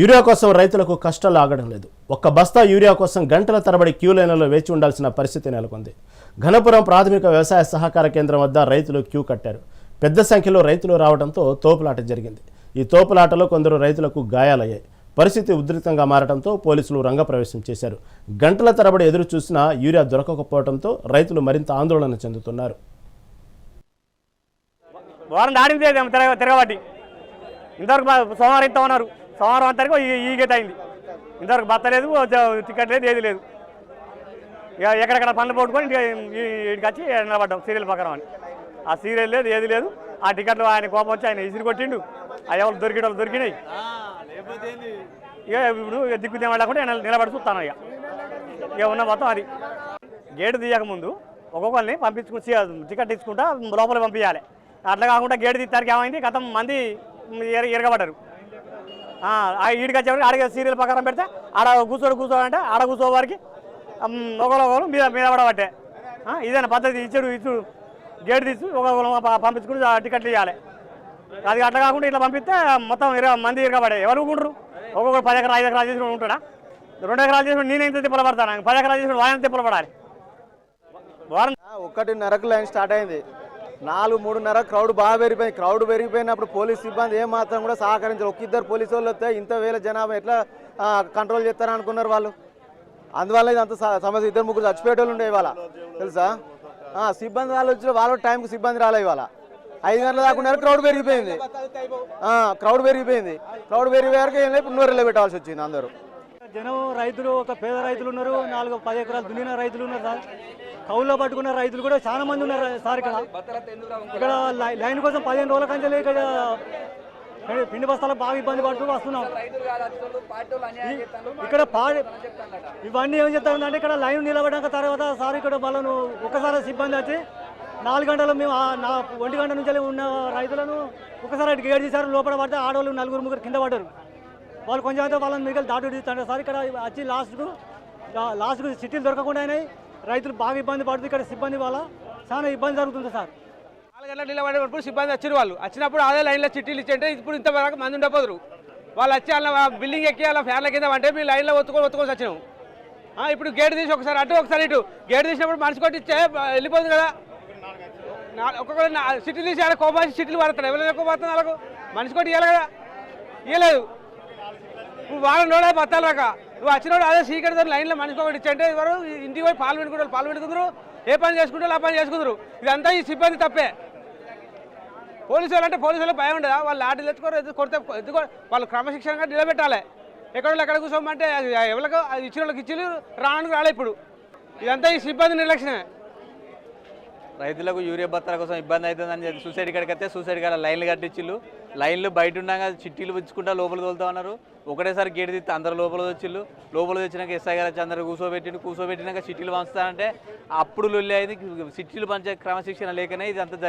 Urea కోసం రైతులకు కష్టాలు ఆగడం లేదు. ఒక్క బస్తా యూరియా కోసం గంటల తరబడి క్యూ లైన్లలో వేచి ఉండాల్సిన పరిస్థితి నెలకొంది. ఘనపురం ప్రాథమిక వ్యవసాయ సహకార కేంద్రం వద్ద రైతులు క్యూ కట్టారు. పెద్ద సంఖ్యలో రైతులు రావడంతో తోపులాట జరిగింది. ఈ తోపులాటలో కొందరు రైతులకు గాయాలయ్యాయి. పరిస్థితి ఉధృతంగా మారడంతో పోలీసులు రంగప్రవేశం చేశారు. గంటల తరబడి ఎదురు చూసినా యూరియా దొరకకపోవడంతో రైతులు మరింత ఆందోళన చెందుతున్నారు. వారం దాడింది తిరగబట్టి. ఇంతవరకు సోమవారం ఇంత ఉన్నారు. సోమవారం అంతవరకు ఈ గేట్ అయింది. ఇంతవరకు బత్త లేదు టికెట్ లేదు ఏది లేదు. ఇక ఎక్కడెక్కడ పనులు పట్టుకొని ఇంటికి వచ్చి నిలబడ్డాం సీరియల్ ప్రకారం అని. ఆ సీరియల్ లేదు ఏది లేదు. ఆ టికెట్లు ఆయన కోపం వచ్చి ఆయన ఇసిరి కొట్టిండు. ఆ ఎవరు దొరికిన వాళ్ళు దొరికినాయి. ఇక ఇప్పుడు ఇక దిక్కు తేమలేకుండా నిలబడి చూస్తాను ఇక. ఇక ఉన్న మొత్తం అది. గేటు తీయకముందు ఒక్కొక్కరిని పంపించుకుని టికెట్ తీసుకుంటా లోపల పంపించాలి. అట్లా కాకుండా గేటు తీస్తానికి ఏమైంది? గతం మంది ఎర ఎరగబడ్డారు ఈడికి వచ్చేవారికి ఆడికి సీరియల్ ప్రకారం పెడితే ఆడ కూర్చోడు కూర్చోడంటే ఆడ కూర్చో వారికి ఒకరు ఒకరు మీద మీద పడబట్టే. ఇదేనా పద్ధతి? ఇచ్చాడు ఇచ్చుడు గేటు తీసి ఒకరు పంపించుకుని ఆ టికెట్లు ఇవ్వాలి అది అట్లా కాకుండా ఇట్లా పంపిస్తే మొత్తం ఇరవై మంది ఇరగబడే. ఎవరు ఊకుంటారు ఒక్కొక్కరు పది ఎకరాలు ఐదు ఎకరాలు చేసి ఉంటాడా? రెండు ఎకరాలు చేసి నేను ఎంత తిప్పలపడతాను పది ఎకరాలు చేసి ఆయన తిప్పలు పడాలి? వారం ఆ, ఒకటిన్నరకు లైన్ స్టార్ట్ అయింది. నాలుగు మూడున్నర క్రౌడ్ బాగా పెరిగిపోయింది. క్రౌడ్ పెరిగిపోయినప్పుడు పోలీస్ సిబ్బంది ఏం మాత్రం కూడా సహకరించారు. ఒక ఇద్దరు పోలీసు వాళ్ళు వస్తే ఇంత వేల జనాభా ఎట్లా కంట్రోల్ చేస్తారని అనుకున్నారు వాళ్ళు? అందువల్ల ఇది స- సమస్య. ఇద్దరు ముగ్గురు చచ్చిపోయేటోళ్ళు ఉండే ఇవాళ. తెలుసా? సిబ్బంది వాళ్ళు వచ్చిన వాళ్ళ టైంకి సిబ్బంది రాలే ఇవాళ. ఐదు గంటల దాకా ఉన్నారు క్రౌడ్ పెరిగిపోయింది. క్రౌడ్ పెరిగిపోయింది. క్రౌడ్ పెరిగిపోయారు ఏం లేదు నూరెళ్ళ పెట్టాల్సి వచ్చింది అందరూ. జనం రైతులు ఒక పేద రైతులు ఉన్నారు నాలుగు పది ఎకరాలు దున్నిన రైతులు ఉన్నారు సార్. కౌల్లో పట్టుకున్న రైతులు కూడా చాలా మంది ఉన్నారు సార్ ఇక్కడ. ఇక్కడ లై- లైన్ కోసం పదిహేను రోజుల కంచెలు ఇక్కడ పిండి బస్తాలకు బాగా ఇబ్బంది పడుతూ వస్తున్నాం. ఇక్కడ పాడి ఇవన్నీ ఏం చెప్తారంటే ఇక్కడ లైన్ నిలబడ్డాక తర్వాత సార్ ఇక్కడ వాళ్ళను ఒకసారి సిబ్బంది వచ్చి నాలుగు గంటలు మేము నా ఒంటి గంట నుంచి ఉన్న రైతులను ఒకసారి అటు గేట్ చేశారు లోపల పడితే ఆడవాళ్ళు నలుగురు ముగ్గురు కింద పడ్డారు. వాళ్ళు కొంచెం అయితే వాళ్ళని మిగతా దాటు సార్ ఇక్కడ వచ్చి లాస్ట్కు లా- లాస్ట్కు సిటీలు దొరకకుండా అయినాయి. రైతులు బాగా ఇబ్బంది పడుతుంది ఇక్కడ సిబ్బంది వల్ల చాలా ఇబ్బంది జరుగుతుంది సార్. నాలుగు గంటల నిలబడేటప్పుడు సిబ్బంది వచ్చిన వాళ్ళు. వచ్చినప్పుడు అదే లైన్లో చిట్టీలు ఇచ్చింటే ఇప్పుడు ఇంతవరకు మంది ఉండపోదురు. వాళ్ళు వచ్చి అలా బిల్డింగ్ ఎక్కి అలా ఫ్యాన్ల కింద అంటే మీ లైన్లో ఒత్తుకొని ఒత్తుకొని వచ్చినాము ఇప్పుడు గేట్ తీసి ఒకసారి అటు ఒకసారి ఇటు. గేట్ తీసినప్పుడు మనిషి కొట్టి ఇచ్చే వెళ్ళిపోతుంది కదా. నా- ఒక్కొక్కరు నా- సిటీలు తీసి ఆడ కోపాసి సిటీలు పడతారు. ఎవరైనా ఎక్కువ పడుతుంది వాళ్ళకు మనిషి కొట్టి ఇవ్వాలి కదా. ఇవ్వలేదు నువ్వు వారం రోజులు బత్తాలు రాక. నువ్వు వచ్చినప్పుడు అదే సీక్రెట్ దగ్గర లైన్లో మనిషి ఒకటి ఇచ్చంటే ఎవరు? ఇంటికి పోయి పాలు పెట్టుకుంటారు పాలు పెట్టుకుందరు ఏ పని చేసుకుంటారు ఆ పని చేసుకుందరు. ఇదంతా ఈ సిబ్బంది తప్పే. పోలీసు వాళ్ళు అంటే పోలీసు వాళ్ళు భయం ఉండదా? వాళ్ళు లాఠీలు తెచ్చుకోరు ఎదురు కొడితే ఎత్తుకో వాళ్ళు క్రమశిక్షణగా నిలబెట్టాలి. ఎక్కడ ఎక్కడ కూర్చోమంటే అది ఎవరికి అది ఇచ్చిన వాళ్ళకి ఇచ్చి రావడానికి రాలే ఇప్పుడు. ఇదంతా ఈ సిబ్బంది నిర్లక్ష్యమే. రైతులకు యూరియా బత్తాల కోసం ఇబ్బంది అవుతుందని చెప్పి సూసైడ్ కాడికి వస్తే సూసైడ్ కాడ లైన్లు కట్టించిళ్ళు. లైన్లు బయట ఉండగా చిట్టీలు పుచ్చుకుంటా లోపల తోలుతా ఉన్నారు. ఒకటేసారి గేట్ తీస్తే అందరు లోపల వచ్చిళ్ళు. లోపల తెచ్చినాక ఎస్ఐ గారు వచ్చి అందరు కూర్చోబెట్టిండు కూర్చోబెట్టినాక చిట్టీలు పంచుతానంటే అప్పుడు లొల్లి అయింది. చిట్టీలు పంచే క్రమశిక్షణ లేకనే ఇది అంత